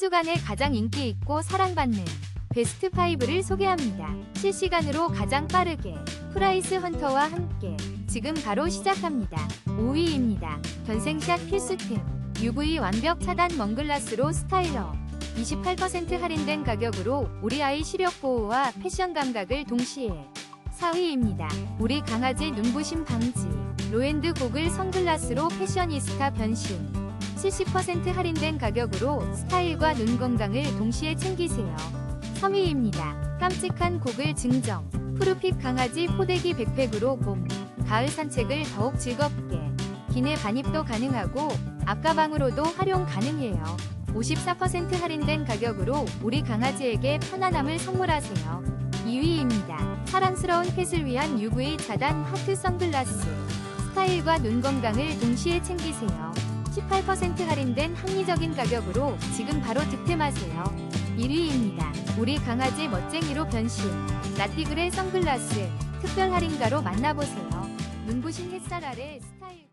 주간에 가장 인기 있고 사랑받는 베스트 5를 소개합니다. 실시간으로 가장 빠르게 프라이스 헌터와 함께 지금 바로 시작합니다. 5위입니다. 변생샷 필수템 UV 완벽 차단 먼글라스로 스타일러 28% 할인된 가격으로 우리 아이 시력 보호와 패션 감각을 동시에 4위입니다. 우리 강아지 눈부심 방지 로엔드 고글 선글라스로 패셔니스타 변신 70% 할인된 가격으로 스타일과 눈 건강을 동시에 챙기세요. 3위입니다. 깜찍한 고글 증정 푸르핏 강아지 포대기 백팩으로 봄, 가을 산책을 더욱 즐겁게 기내 반입도 가능하고 앞가방으로도 활용 가능해요. 54% 할인된 가격으로 우리 강아지에게 편안함을 선물하세요. 2위입니다. 사랑스러운 펫을 위한 UV 차단 하트 선글라스. 스타일과 눈 건강을 동시에 챙기세요. 18% 할인된 합리적인 가격으로 지금 바로 득템하세요. 1위입니다. 우리 강아지 멋쟁이로 변신. 라티그레 선글라스. 특별 할인가로 만나보세요. 눈부신 햇살 아래 스타일.